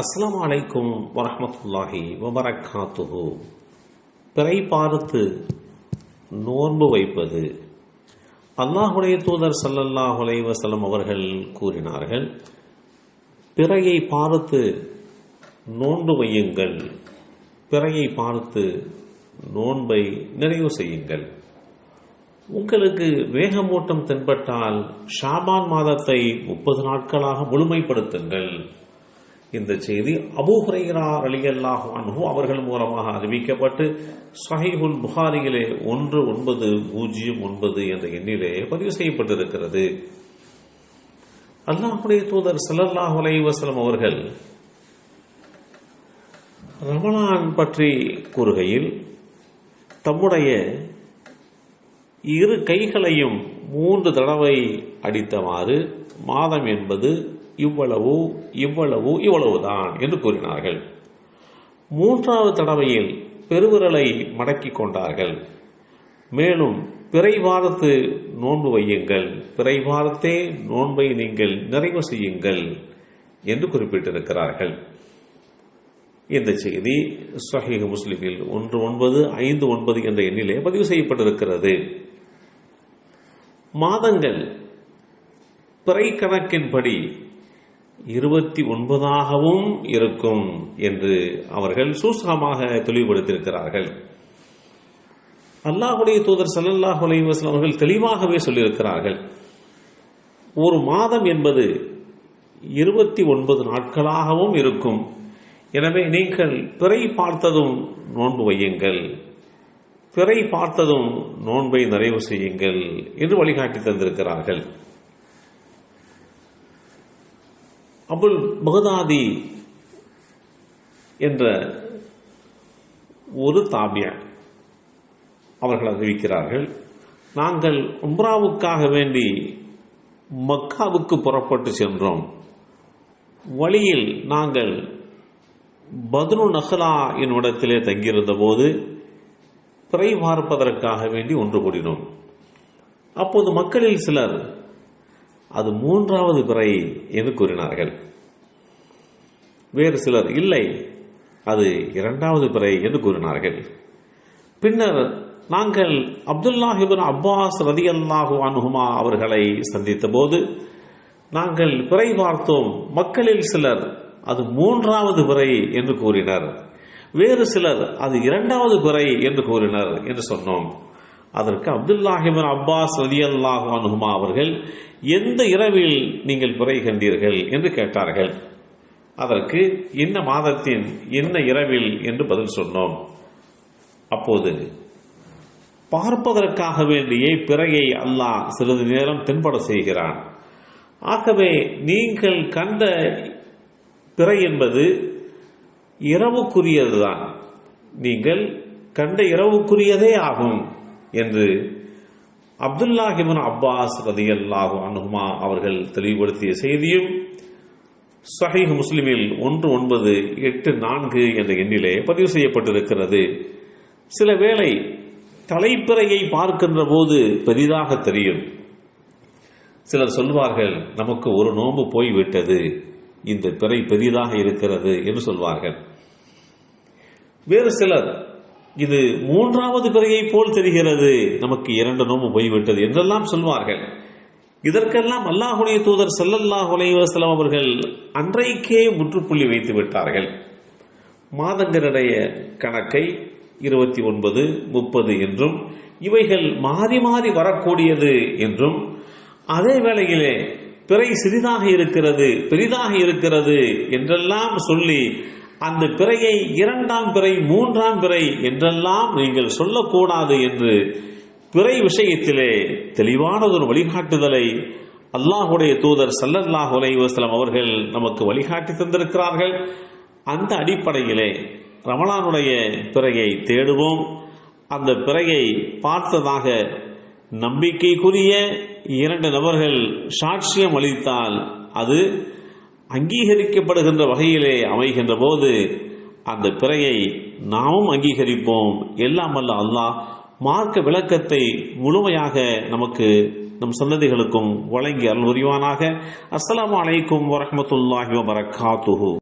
அஸ்லாம் அலைக்கும் வரமத்துல்லாஹி வபரக்காத்துஹு. பிறை பார்த்து நோன்பு வைப்பது அல்லாஹுடைய தூதர் சல்லல்லாஹ் அலைஹி அவர்கள் கூறினார்கள் பிறையை பார்த்து நோன்பு வையுங்கள் பிறையை பார்த்து நோன்பை நிறைவு செய்யுங்கள். உங்களுக்கு வேகமூட்டம் தென்பட்டால் ஷாபான் மாதத்தை முப்பது நாட்களாக முழுமைப்படுத்துங்கள். இந்த செய்தி அபூ ஹுரைரா அன்ஹு அவர்கள் மூலமாக அறிவிக்கப்பட்டு சஹிஹுல் புகாரியிலே ஒன்று ஒன்பது பூஜ்ஜியம் ஒன்பது என்ற எண்ணிலே பதிவு செய்யப்பட்டிருக்கிறது. அல்லாஹுடைய தூதர் ஸல்லல்லாஹு அலைஹி அவர்கள் ரமணான் பற்றி கூறுகையில் தம்முடைய இரு கைகளையும் மூன்று தடவை அடித்தவாறு மாதம் என்பது இவ்வளவு இவ்வளவு இவ்வளவுதான் என்று கூறினார்கள். மூன்றாவது தடவையில் பெருவிரலை மடக்கிக் கொண்டார்கள். மேலும் பிறை வாரத்து நோன்பு வையுங்கள். பிறை வாரத்தே நோன்பை நீங்கள் நிறைவு செய்யுங்கள் என்று குறிப்பிட்டிருக்கிறார்கள். இந்த செய்தி சஹீஹ் முஸ்லிமில் ஒன்று ஒன்பது ஐந்து ஒன்பது என்ற எண்ணிலே பதிவு செய்யப்பட்டிருக்கிறது. மாதங்கள் பிறை கணக்கின்படி இருபத்தி ஒன்பதாகவும் இருக்கும் என்று அவர்கள் சூசகமாக தெளிவுபடுத்தியிருக்கிறார்கள். அல்லாஹுடைய தூதர் சல்லல்லாஹ் அலைவாஸ்லாம் அவர்கள் தெளிவாகவே சொல்லியிருக்கிறார்கள். ஒரு மாதம் என்பது இருபத்தி ஒன்பது நாட்களாகவும் இருக்கும். எனவே நீங்கள் பிறை பார்த்ததும் நோன்பு வையுங்கள். பிறை பார்த்ததும் நோன்பை நிறைவு செய்யுங்கள் என்று வழிகாட்டி தந்திருக்கிறார்கள். அபுல் பகதாதி என்ற ஒரு தாபியா அவர்கள் அறிவிக்கிறார்கள் நாங்கள் உம்ராவுக்காக வேண்டி மக்காவுக்கு புறப்பட்டு சென்றோம். வழியில் நாங்கள் பத்ரு நஹ்லா என்னிடத்திலே தங்கியிருந்த போது பிறை பார்ப்பதற்காக வேண்டி ஒன்று கூடினோம். அப்போது மக்களில் சிலர் அது மூன்றாவது பிறை என்று கூறினார்கள். வேறு சிலர் இல்லை அது இரண்டாவது பிறை என்று கூறினார்கள். பின்னர் நாங்கள் அப்துல்லாஹிபின் அப்பாஸ் ரதி அல்லாஹு அனுகுமா அவர்களை சந்தித்த போது நாங்கள் பிறை பார்த்தோம். மக்களில் சிலர் அது மூன்றாவது பிறை என்று கூறினர். வேறு சிலர் அது இரண்டாவது பிறை என்று கூறினர் என்று சொன்னோம். அதற்கு அப்துல்லாஹிமன் அப்பாஸ் ரதி அல்லாஹு அனுகுமா அவர்கள் எந்த இரவில் நீங்கள் பிறை கண்டீர்கள்? என்று கேட்டார்கள். அதற்கு என்ன மாதத்தின் என்ன இரவில்? என்று பதில் சொன்னோம். அப்போது பார்ப்பதற்காக வேண்டிய பிறையை அல்லாஹ் சிறிது நேரம் தென்பட செய்கிறான். ஆகவே நீங்கள் கண்ட பிறை என்பது இரவுக்குரியதுதான். நீங்கள் கண்ட இரவுக்குரியதே ஆகும். என்று அப்துல்லாஹிபின் அப்பாஸ் ரதியல்லாஹு அனுகுமா அவர்கள் தெளிவுபடுத்திய செய்தியும் சஹீஹ் முஸ்லிமில் ஒன்று ஒன்பது எட்டு நான்கு என்ற எண்ணிலே பதிவு செய்யப்பட்டிருக்கிறது. சில வேளை தலைப்பிறையை பார்க்கின்ற போது பெரிதாக தெரியும். சிலர் சொல்வார்கள் நமக்கு ஒரு நோன்பு போய்விட்டது. இந்த பிறை பெரிதாக இருக்கிறது என்று சொல்வார்கள். வேறு சிலர் இது மூன்றாவது பிறையை போல் தெரிகிறது. நமக்கு இரண்டு நோம்பு போய்விட்டது என்றெல்லாம் சொல்வார்கள். இதற்கெல்லாம் அல்லாஹுடைய தூதர் செல்லல்லாஹ் உலைவசலம் அவர்கள் அன்றைக்கே முற்றுப்புள்ளி வைத்து விட்டார்கள். மாதங்களுடைய கணக்கை இருபத்தி ஒன்பது முப்பது என்றும் இவைகள் மாறி மாறி வரக்கூடியது என்றும் அதே வேளையிலே பிறை சிறிதாக இருக்கிறது பெரிதாக இருக்கிறது என்றெல்லாம் சொல்லி அந்த பிறையை இரண்டாம் பிறை மூன்றாம் பிறை என்றெல்லாம் நீங்கள் சொல்லக்கூடாது என்று பிறை விஷயத்திலே தெளிவானதொரு வழிகாட்டுதலை அல்லாஹுடைய தூதர் சல்லல்லாஹ் உலைவசலம் அவர்கள் நமக்கு வழிகாட்டி தந்திருக்கிறார்கள். அந்த அடிப்படையிலே ரமலானுடைய பிறையை தேடுவோம். அந்த பிறையை பார்த்ததாக நம்பிக்கைக்குரிய இரண்டு நபர்கள் சாட்சியம் அளித்தால் அது அங்கீகரிக்கப்படுகின்ற வகையிலே அமைகின்ற போது அந்த பிறையை நாமும் அங்கீகரிப்போம். எல்லாம் அல்ல அல்லாஹ் மார்க்க விளக்கத்தை முழுமையாக நமக்கு நம் சந்ததிகளுக்கும் வழங்கி அருள் புரிவானாக. அஸ்லாம் அலைக்கும் வரமத்துல்லாஹி வபரகாத்துஹு.